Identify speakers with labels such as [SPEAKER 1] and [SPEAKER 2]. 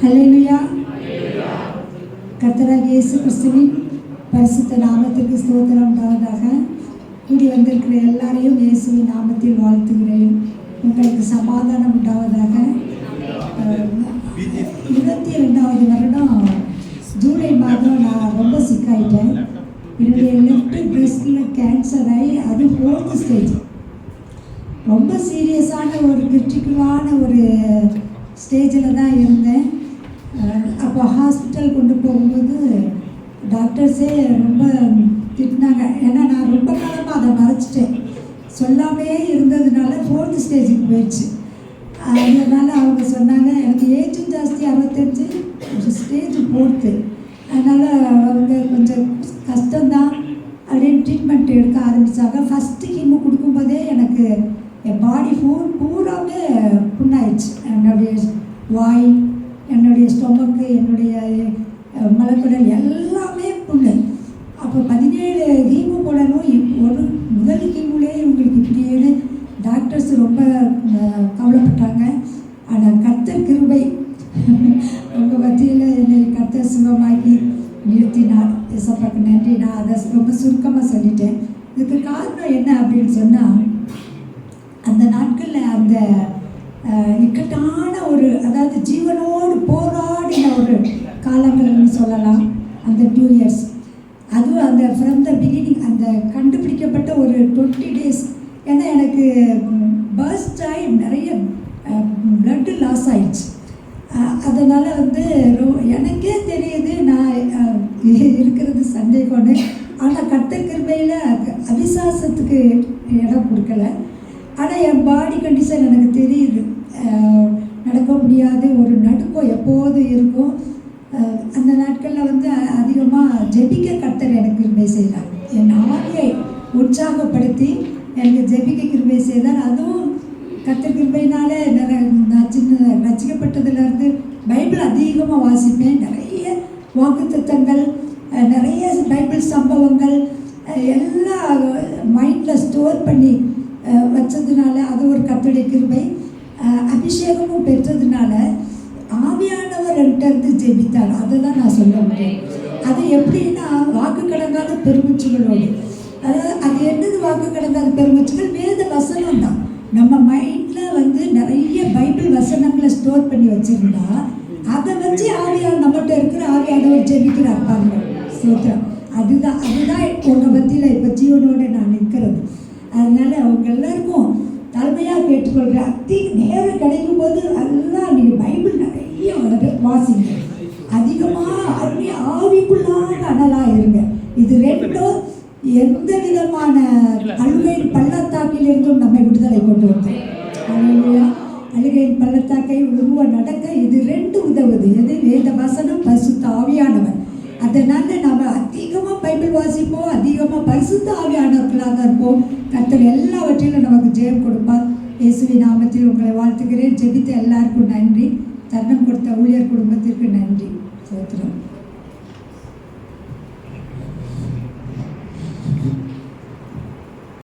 [SPEAKER 1] Hallelujah கர்த்தராகிய இயேசு கிறிஸ்துவின் பரிசுத்த நாமத்திற்கு ஸ்தோத்திரம் உண்டாவதாக கூடி வந்திருக்கிற எல்லாரையும் இயேசுவின் நாமத்தில் வாழ்த்துகிறேன். உங்களுக்கு சமாதானம் உண்டாவதாக இருபத்தி ரெண்டாவது வருடம் ஜூலை மாதம் நான் ரொம்ப சிக்காயிட்டேன். என்னுடைய லெஃப்ட் பிரஸ்டில் கேன்சர் ஆகி அது ஃபோர்த் ஸ்டேஜ் ரொம்ப சீரியஸான ஒரு கிரிட்டிக்கலான ஒரு ஸ்டேஜில் தான் இருந்தேன். அப்போ ஹாஸ்பிட்டல் கொண்டு போகும்போது டாக்டர்ஸே ரொம்ப திட்டினாங்க. ஏன்னா நான் ரொம்ப காலமாக அதை மறைச்சிட்டேன். சொல்லாமே இருந்ததுனால ஃபோர்த் ஸ்டேஜுக்கு போயிடுச்சு. அதனால் அவங்க சொன்னாங்க எனக்கு ஏஜும் ஜாஸ்தி அறுபத்தஞ்சு ஒரு ஸ்டேஜ் ஃபோர்த்து அதனால் அவங்க கொஞ்சம் கஷ்டம்தான் அப்படின்னு ட்ரீட்மெண்ட் எடுக்க ஆரம்பித்தாங்க ஃபஸ்ட்டு கொடுக்கும் கொடுக்கும்போதே எனக்கு என் பாடி பூ பூராவே புண்ணாயிடுச்சு. என்னுடைய வாய் என்னுடைய மலக்குடல் எல்லாமே புண்ணு அப்போ பதினேழு கீமு போடணும் இப்- ஒரு முதல் கீமோலே இவங்களுக்கு இப்படியேன்னு டாக்டர்ஸ் ரொம்ப கவலைப்பட்டாங்க. ஆனால் கர்த்தர் கிருபை. உங்கள் மத்தியில் என்னை கர்த்தர் சுகமாக்கி நிறுத்தினார். எசப்பாக்கு நன்றி. நான் அதை ரொம்ப சுருக்கமாக சொல்லிட்டேன். இதுக்கு காரணம் என்ன அப்படின்னு சொன்னால் அந்த நாட்களில் அந்த இக்கட்டான ஒரு அதாவது ஜீவனோடு போராடின ஒரு காலங்கள்னு சொல்லலாம். அந்த டூ இயர்ஸ் அதுவும் அந்த ஃப்ரம் த பிகினிங் அந்த கண்டுபிடிக்கப்பட்ட ஒரு டுவெண்ட்டி டேஸ் ஏன்னா எனக்கு பர்ஸ்ட் ஆகி நிறைய பிளட்டு லாஸ் ஆயிடுச்சு. அதனால் வந்து ரோ எனக்கே தெரியுது நான் இருக்கிறது சந்தேகம்னு. ஆனால் கட்ட கிருமையில் அவிசாசத்துக்கு இடம் கொடுக்கல. ஆனால் என் பாடி கண்டிஷன் எனக்கு தெரியுது. நடக்க முடியாது. ஒரு நடுக்கம் எப்போதும் இருக்கும்? அந்த நாட்களில் வந்து அதிகமாக ஜெபிக்க கர்த்தர் எனக்கு கிருபை செய்தார். என் ஆவியை உற்சாகப்படுத்தி எனக்கு ஜெபிக்க கிருபை செய்தார். அதுவும் கர்த்தர் கிருபையினால நிறைய நான் சின்ன ரசிக்கப்பட்டதுலேருந்து பைபிள் அதிகமாக வாசிப்பேன். நிறைய வாக்கு திட்டங்கள் நிறைய பைபிள் சம்பவங்கள் எல்லாம் மைண்டில் ஸ்டோர் பண்ணி வச்சதுனால அது ஒரு கத்துடைய கிருபை. அபிஷேகமும் பெற்றதுனால ஆவியானவர் இருந்து ஜெபித்தார். அதை தான் நான் சொல்ல முடியும் அது எப்படின்னா வாக்கு கடங்காத பெருமூச்சுகளோடு. அதாவது அது என்னது வாக்கு கடங்காத பெருமூச்சுகள்? வேத வசனம் தான். நம்ம மைண்டில் வந்து நிறைய பைபிள் வசனங்களை ஸ்டோர் பண்ணி வச்சிருந்தா அதை வச்சு ஆவியார் நம்மகிட்ட இருக்கிற ஆவியானவர் ஜெபிக்கிறார் பாருங்க. சோத்திரம். அதுதான் அதுதான் உங்கள் பற்றியில் இப்போ ஜீவனோட நான் நிற்கிறது. அதனால் அவங்க எல்லாருக்கும் தலைமையாக கேட்டுக்கொள்கிறேன் அதி நேரம் கிடைக்கும் போது எல்லாம் நீங்கள் பைபிள் நிறைய வந்து வாசிங்க. அதிகமாக ஆவி ஆவிக்குள்ளான அனலாக இருங்க. இது ரெண்டும் எந்த விதமான அழுகையின் பள்ளத்தாக்கிலிருந்தும் நம்மை விடுதலை கொண்டு வந்தோம் அழுகையின் பள்ளத்தாக்கை உருவ நடக்க இது ரெண்டு உதவுது. எது? வேத வசனம் பசுத்த ஆவியானவர். அதனால பைபிள் வாசிப்போம் அதிகமாக பரிசுத்த ஆவியானவர்களாக இருப்போம். கத்தர் எல்லாவற்றிலும் நமக்கு ஜெயம் கொடுப்பார். இயேசுவி நாமத்தில் உங்களை வாழ்த்துகிறேன். ஜெபித்த எல்லாருக்கும் நன்றி. தருணம் கொடுத்த ஊழியர் குடும்பத்திற்கு நன்றி. சோத்திரம்.